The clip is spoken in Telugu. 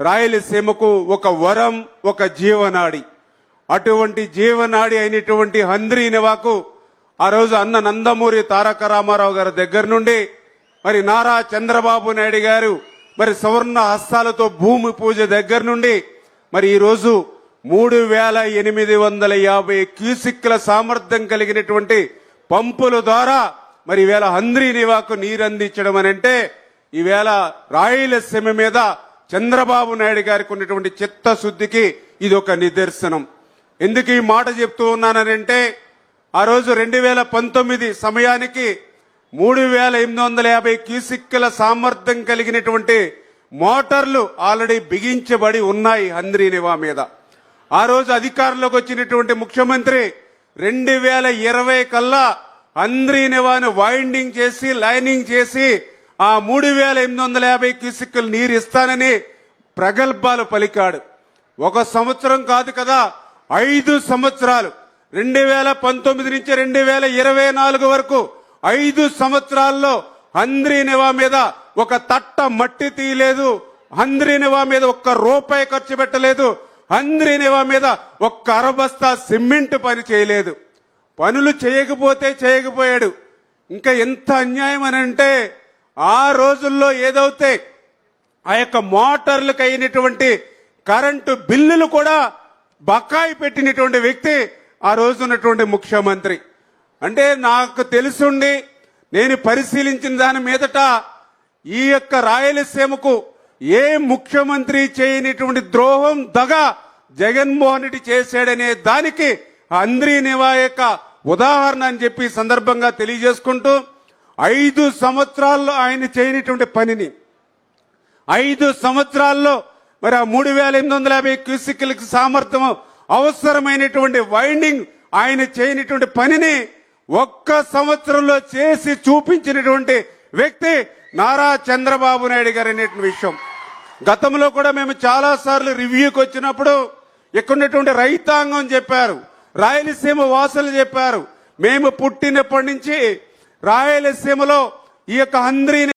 రాయలసీమకు ఒక వరం ఒక జీవనాడి. అటువంటి జీవనాడి అయినటువంటి హంద్రీ నివాకు ఆ రోజు అన్న నందమూరి తారక రామారావు గారి దగ్గర నుండి మరి నారా చంద్రబాబు నాయుడు గారు మరి సువర్ణ హస్తాలతో భూమి పూజ దగ్గర నుండి మరి ఈరోజు మూడు వేల ఎనిమిది వందల యాభై క్యూసిక్ల సామర్థ్యం కలిగినటువంటి పంపుల ద్వారా మరి ఈవేళ హంద్రీ నివాకు నీరందించడం అని అంటే ఈవేళ రాయలసీమ మీద చంద్రబాబు నాయుడు గారికి ఉన్నటువంటి చిత్తశుద్ధికి ఇది ఒక నిదర్శనం. ఎందుకు ఈ మాట చెప్తూ ఉన్నానంటే ఆ రోజు రెండు వేల పంతొమ్మిది సమయానికి మూడు వేల ఎనిమిది వందల యాభై క్యూసిక్కుల సామర్థ్యం కలిగినటువంటి మోటార్లు ఆల్రెడీ బిగించబడి ఉన్నాయి హంద్రీ నివా మీద. ఆ రోజు అధికారంలోకి వచ్చినటువంటి ముఖ్యమంత్రి రెండు వేల ఇరవై కల్లా హంద్రీ నివాను వైండింగ్ చేసి లైనింగ్ చేసి ఆ మూడు వేల ఎనిమిది వందల యాభై క్యూసిక్కులు నీరు ఇస్తానని ప్రగల్భాలు పలికాడు. ఒక సంవత్సరం కాదు కదా ఐదు సంవత్సరాలు. రెండు వేల పంతొమ్మిది నుంచి రెండు వేల ఇరవై నాలుగు వరకు ఐదు సంవత్సరాల్లో హంద్రీనివా మీద ఒక తట్ట మట్టి తీయలేదు. హంద్రీనివా మీద ఒక్క రూపాయి ఖర్చు పెట్టలేదు. హంద్రీనివా మీద ఒక్క అరబస్తా సిమెంట్ పని చేయలేదు. పనులు చేయకపోతే చేయకపోయాడు. ఇంకా ఎంత అన్యాయం అని అంటే ఆ రోజుల్లో ఏదైతే ఆ యొక్క మోటార్లకు అయినటువంటి కరెంటు బిల్లులు కూడా బకాయి పెట్టినటువంటి వ్యక్తి ఆ రోజు ఉన్నటువంటి ముఖ్యమంత్రి. అంటే నాకు తెలుసుండి నేను పరిశీలించిన దాని మీదట ఈ యొక్క రాయలసీమకు ఏ ముఖ్యమంత్రి చేయనటువంటి ద్రోహం దగ జగన్మోహన్ రెడ్డి చేశాడనే దానికి అంద్రీ నివా యొక్క ఉదాహరణ అని చెప్పి సందర్భంగా తెలియజేసుకుంటూ ఐదు సంవత్సరాల్లో ఆయన చేయనటువంటి పనిని ఐదు సంవత్సరాల్లో మరి ఆ మూడు వేల ఎనిమిది వందల యాభై క్యూసిక్లకు సామర్థ్యం అవసరమైనటువంటి వైండింగ్ ఆయన చేయనటువంటి పనిని ఒక్క సంవత్సరంలో చేసి చూపించినటువంటి వ్యక్తి నారా చంద్రబాబు నాయుడు గారు అనేటువంటి విషయం. గతంలో కూడా మేము చాలా సార్లు రివ్యూకి వచ్చినప్పుడు ఇక్కడున్నటువంటి రైతాంగం చెప్పారు రాయలసీమ వాసులు చెప్పారు మేము పుట్టినప్పటి నుంచి రాయలసీమలో ఈ యొక్క హంద్రీని